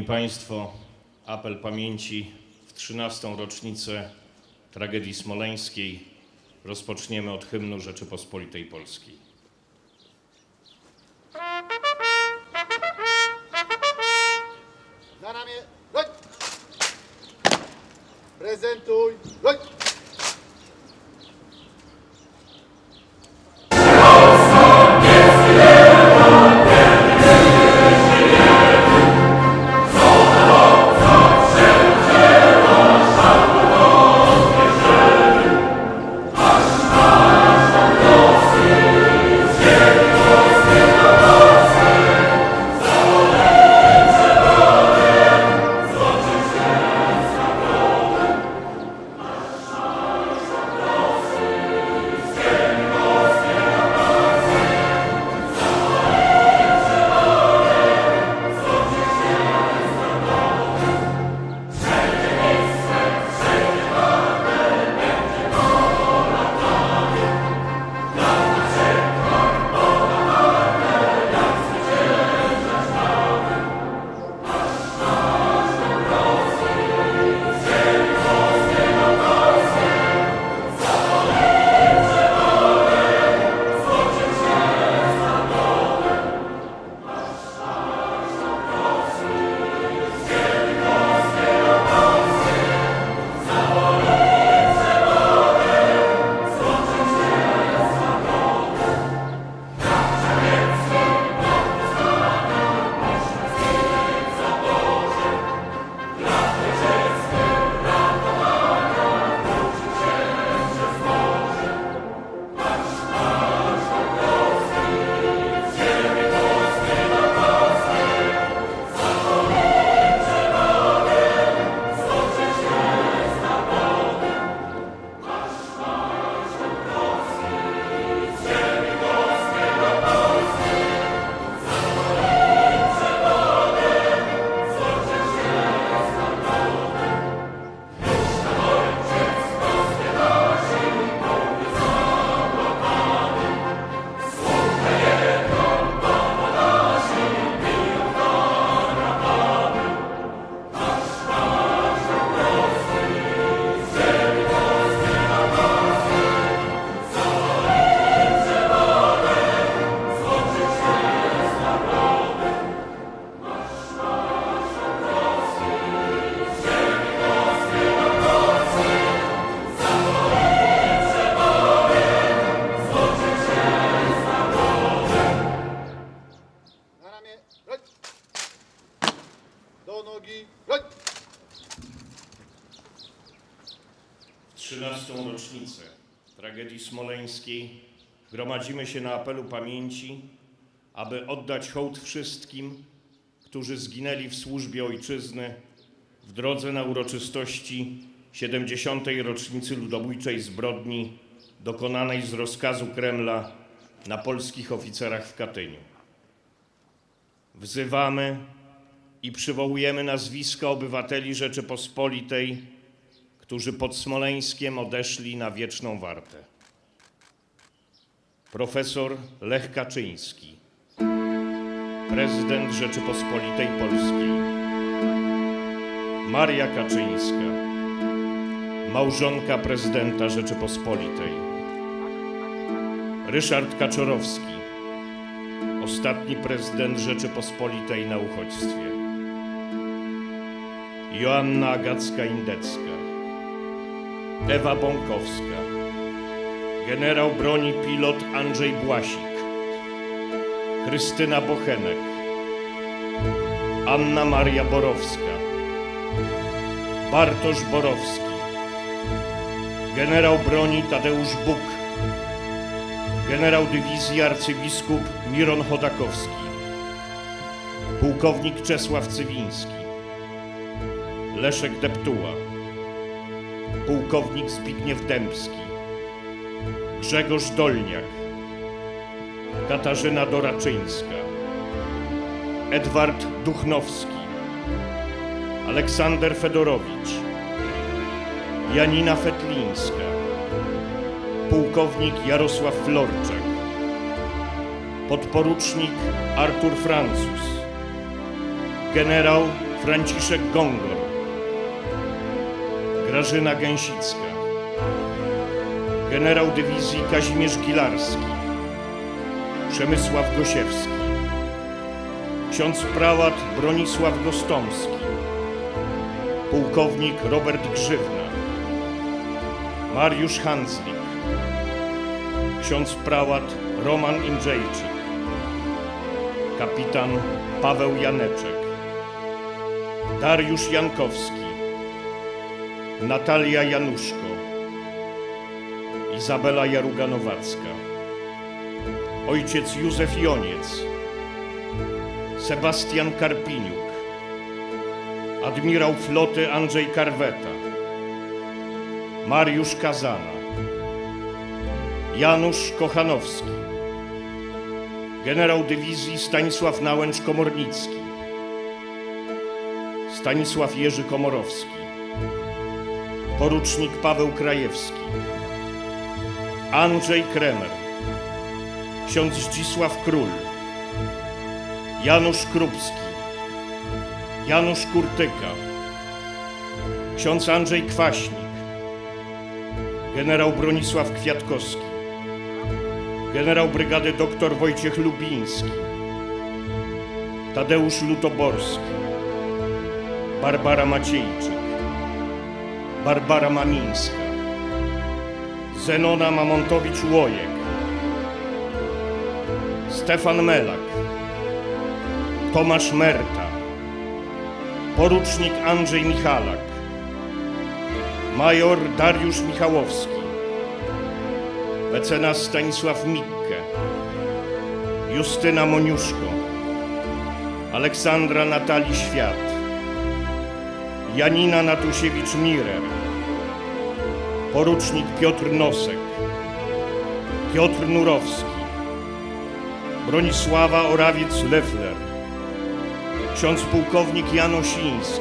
Szanowni Państwo, apel pamięci w 13. rocznicę tragedii smoleńskiej rozpoczniemy od hymnu Rzeczypospolitej Polskiej. Tragedii smoleńskiej gromadzimy się na apelu pamięci, aby oddać hołd wszystkim, którzy zginęli w służbie ojczyzny w drodze na uroczystości 70. rocznicy ludobójczej zbrodni dokonanej z rozkazu Kremla na polskich oficerach w Katyniu. Wzywamy i przywołujemy nazwiska obywateli Rzeczypospolitej, którzy pod Smoleńskiem odeszli na wieczną wartę. Profesor Lech Kaczyński, prezydent Rzeczypospolitej Polskiej. Maria Kaczyńska, małżonka prezydenta Rzeczypospolitej. Ryszard Kaczorowski, ostatni prezydent Rzeczypospolitej na uchodźstwie. Joanna Agacka-Indecka, Ewa Bąkowska, generał broni pilot Andrzej Błasik, Krystyna Bochenek, Anna Maria Borowska, Bartosz Borowski, generał broni Tadeusz Buk, generał dywizji arcybiskup Miron Chodakowski, pułkownik Czesław Cywiński, Leszek Deptuła, pułkownik Zbigniew Dębski, Grzegorz Dolniak, Katarzyna Doraczyńska, Edward Duchnowski, Aleksander Fedorowicz, Janina Fetlińska, pułkownik Jarosław Florczak, podporucznik Artur Francuz, generał Franciszek Gongor, Grażyna Gęsicka, generał dywizji Kazimierz Gilarski, Przemysław Gosiewski, ksiądz prałat Bronisław Gostomski, pułkownik Robert Grzywna, Mariusz Handzlik, ksiądz prałat Roman Indrzejczyk, kapitan Paweł Janeczek, Dariusz Jankowski, Natalia Januszko, Izabela Jaruga-Nowacka, ojciec Józef Joniec, Sebastian Karpiniuk, admirał floty Andrzej Karweta, Mariusz Kazana, Janusz Kochanowski, generał dywizji Stanisław Nałęcz-Komornicki, Stanisław Jerzy Komorowski, porucznik Paweł Krajewski, Andrzej Kremer, ksiądz Zdzisław Król, Janusz Krupski, Janusz Kurtyka, ksiądz Andrzej Kwaśnik, generał Bronisław Kwiatkowski, generał brygady dr Wojciech Lubiński, Tadeusz Lutoborski, Barbara Maciejczyk, Barbara Mamińska, Zenona Mamontowicz-Łojek, Stefan Melak, Tomasz Merta, porucznik Andrzej Michalak, major Dariusz Michałowski, mecenas Stanisław Mikke, Justyna Moniuszko, Aleksandra Natalii Świat, Janina Natusiewicz-Mirer, porucznik Piotr Nosek, Piotr Nurowski, Bronisława Orawiec-Lefler, ksiądz pułkownik Jan Osiński,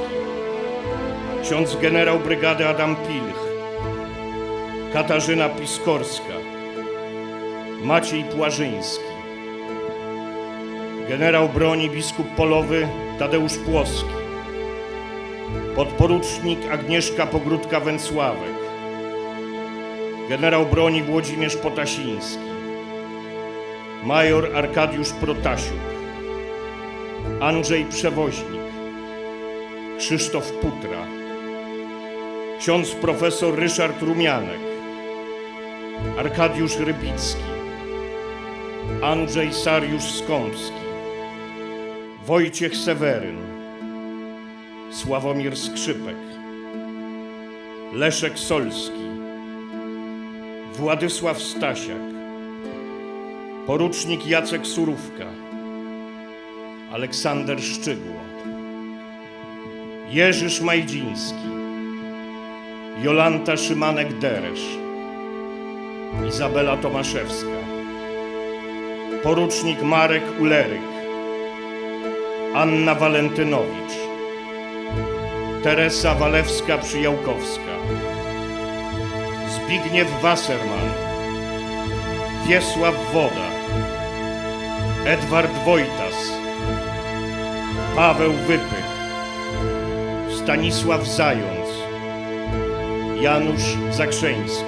ksiądz generał brygady Adam Pilch, Katarzyna Piskorska, Maciej Płażyński, generał broni biskup polowy Tadeusz Płoski, podporucznik Agnieszka Pogródka-Węcławek, generał broni Włodzimierz Potasiński, major Arkadiusz Protasiuk, Andrzej Przewoźnik, Krzysztof Putra, ksiądz profesor Ryszard Rumianek, Arkadiusz Rybicki, Andrzej Sariusz Skąpski, Wojciech Seweryn, Sławomir Skrzypek, Leszek Solski, Władysław Stasiak, porucznik Jacek Surówka, Aleksander Szczygło, Jerzy Szmajdziński, Jolanta Szymanek-Deresz, Izabela Tomaszewska, porucznik Marek Uleryk, Anna Walentynowicz, Teresa Walewska-Przyjałkowska, Zbigniew Wasserman, Wiesław Woda, Edward Wojtas, Paweł Wypych, Stanisław Zając, Janusz Zakrzeński,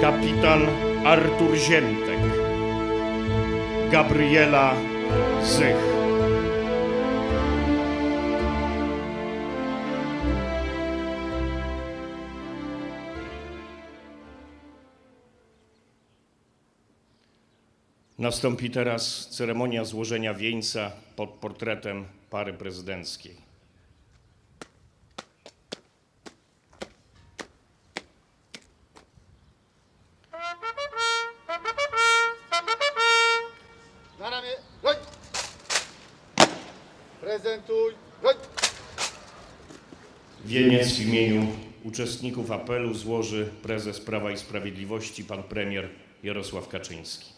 kapitan Artur Ziętek, Gabriela Zych. Nastąpi teraz ceremonia złożenia wieńca pod portretem pary prezydenckiej. Na ramię, broń! Prezentuj, broń! Wieniec w imieniu uczestników apelu złoży prezes Prawa i Sprawiedliwości, pan premier Jarosław Kaczyński.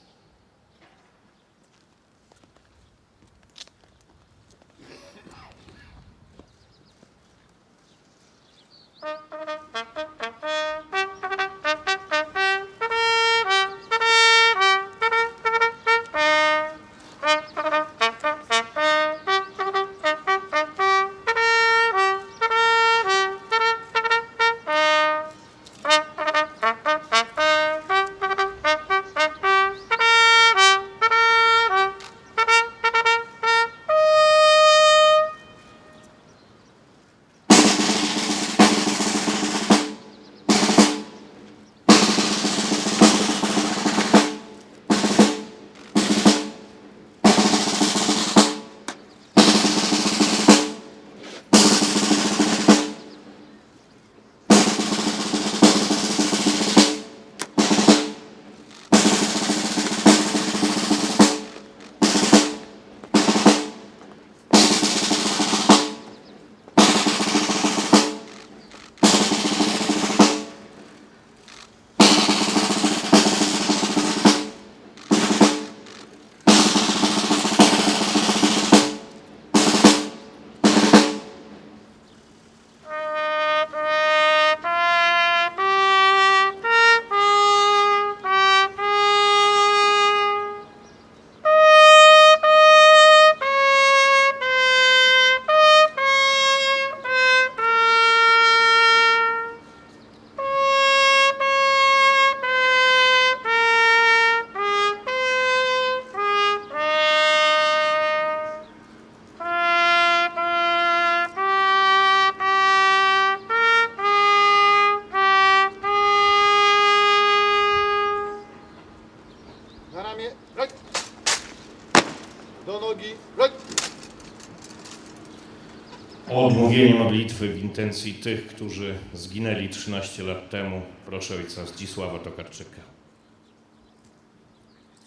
Odmówienie modlitwy w intencji tych, którzy zginęli 13 lat temu, proszę ojca Zdzisława Tokarczyka.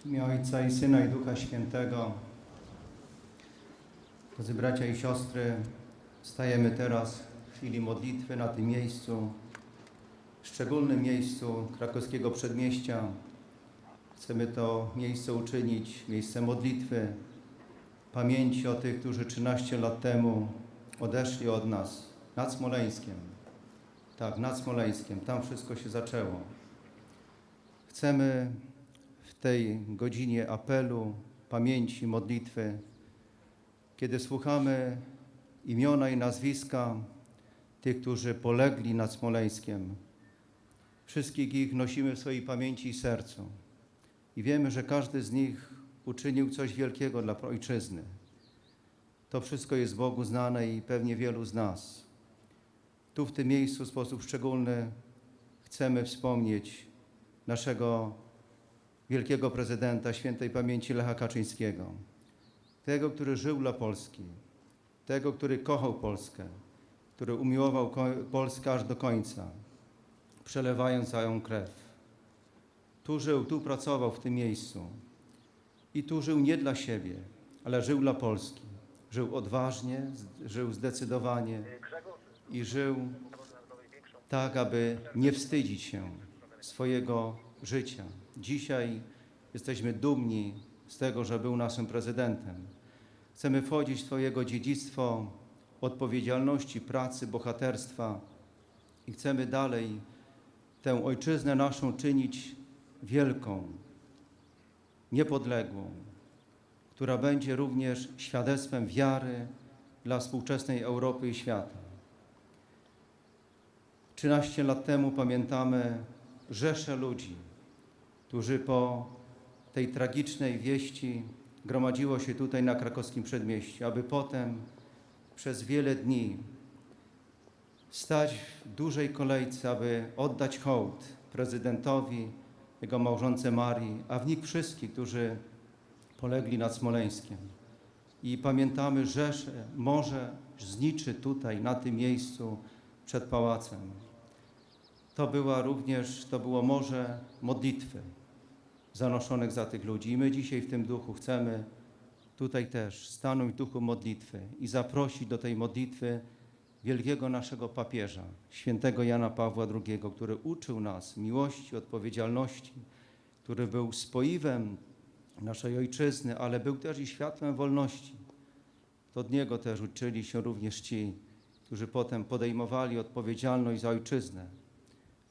W imię Ojca i Syna i Ducha Świętego. Drodzy bracia i siostry, stajemy teraz w chwili modlitwy na tym miejscu, szczególnym miejscu krakowskiego przedmieścia. Chcemy to miejsce uczynić, miejsce modlitwy, pamięci o tych, którzy 13 lat temu odeszli od nas nad Smoleńskiem. Tak, nad Smoleńskiem. Tam wszystko się zaczęło. Chcemy w tej godzinie apelu, pamięci, modlitwy, kiedy słuchamy imiona i nazwiska tych, którzy polegli nad Smoleńskiem, wszystkich ich nosimy w swojej pamięci i sercu. I wiemy, że każdy z nich uczynił coś wielkiego dla ojczyzny. To wszystko jest Bogu znane i pewnie wielu z nas. Tu w tym miejscu w sposób szczególny chcemy wspomnieć naszego wielkiego prezydenta świętej pamięci Lecha Kaczyńskiego. Tego, który żył dla Polski, tego, który kochał Polskę, który umiłował Polskę aż do końca, przelewając całą krew. Tu żył, tu pracował w tym miejscu. I tu żył nie dla siebie, ale żył dla Polski. Żył odważnie, żył zdecydowanie i żył tak, aby nie wstydzić się swojego życia. Dzisiaj jesteśmy dumni z tego, że był naszym prezydentem. Chcemy wchodzić w Twojego dziedzictwo odpowiedzialności, pracy, bohaterstwa i chcemy dalej tę ojczyznę naszą czynić wielką, niepodległą, która będzie również świadectwem wiary dla współczesnej Europy i świata. 13 lat temu pamiętamy rzesze ludzi, którzy po tej tragicznej wieści gromadziło się tutaj na krakowskim przedmieściu, aby potem przez wiele dni stać w dużej kolejce, aby oddać hołd prezydentowi, jego małżonce Marii, a w nich wszystkich, którzy polegli nad Smoleńskiem. I pamiętamy rzesze, morze zniczy tutaj, na tym miejscu przed pałacem. To była również, to było morze modlitwy zanoszonych za tych ludzi. I my dzisiaj w tym duchu chcemy tutaj też stanąć w duchu modlitwy i zaprosić do tej modlitwy wielkiego naszego papieża, świętego Jana Pawła II, który uczył nas miłości, odpowiedzialności, który był spoiwem naszej ojczyzny, ale był też i światłem wolności. To od niego też uczyli się również ci, którzy potem podejmowali odpowiedzialność za ojczyznę.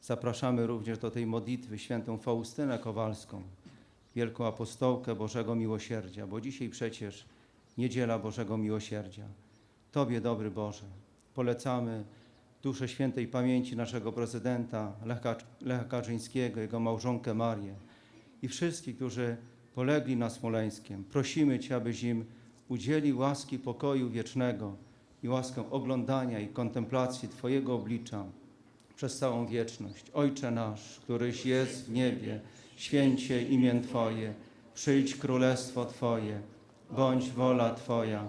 Zapraszamy również do tej modlitwy świętą Faustynę Kowalską, wielką apostołkę Bożego Miłosierdzia, bo dzisiaj przecież Niedziela Bożego Miłosierdzia. Tobie, dobry Boże, polecamy duszę świętej pamięci naszego prezydenta Lecha, Lecha Kaczyńskiego, jego małżonkę Marię i wszystkich, którzy polegli na Smoleńskiem. Prosimy Cię, abyś im udzielił łaski pokoju wiecznego i łaskę oglądania i kontemplacji Twojego oblicza przez całą wieczność. Ojcze nasz, któryś jest w niebie, święcie imię Twoje, przyjdź królestwo Twoje, bądź wola Twoja,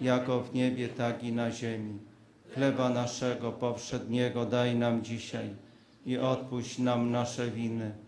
jako w niebie, tak i na ziemi. Chleba naszego powszedniego daj nam dzisiaj i odpuść nam nasze winy,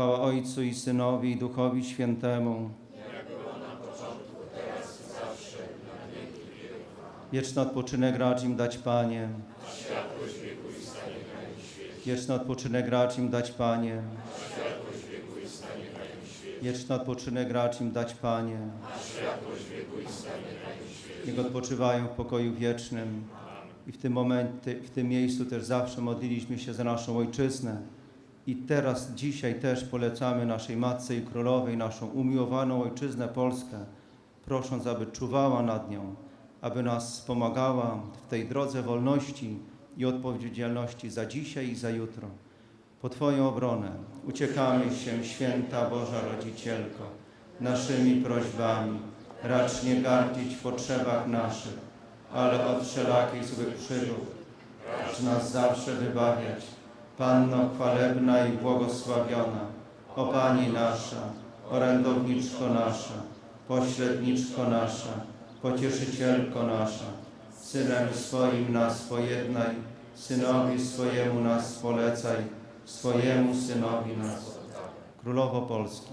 Chwała Ojcu i Synowi i Duchowi Świętemu. Wieczny odpoczynek racz im dać, Panie. Wieczny odpoczynek racz im dać, Panie. Wieczny odpoczynek racz im dać, Panie. Niech odpoczywają w pokoju wiecznym. I w tym momencie, w tym miejscu też zawsze modliliśmy się za naszą ojczyznę. I teraz, dzisiaj też polecamy naszej Matce i Królowej, naszą umiłowaną ojczyznę Polskę, prosząc, aby czuwała nad nią, aby nas wspomagała w tej drodze wolności i odpowiedzialności za dzisiaj i za jutro. Po Twoją obronę uciekamy się, święta Boża Rodzicielko, naszymi prośbami. Racz nie gardzić w potrzebach naszych, ale od wszelakich złych przygód. Racz nas zawsze wybawiać. Panno chwalebna i błogosławiona, o Pani nasza, orędowniczko nasza, pośredniczko nasza, pocieszycielko nasza, Synem swoim nas pojednaj, Synowi swojemu nas polecaj, swojemu Synowi nas. Królowo Polski,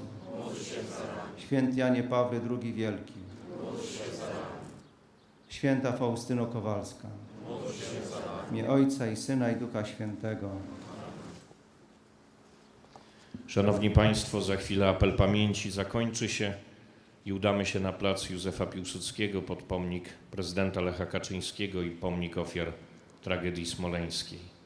Święty Janie Pawle II Wielki, Święta Faustyno Kowalska, imię Ojca i Syna i Ducha Świętego. Szanowni Państwo, za chwilę apel pamięci zakończy się i udamy się na plac Józefa Piłsudskiego pod pomnik prezydenta Lecha Kaczyńskiego i pomnik ofiar tragedii smoleńskiej.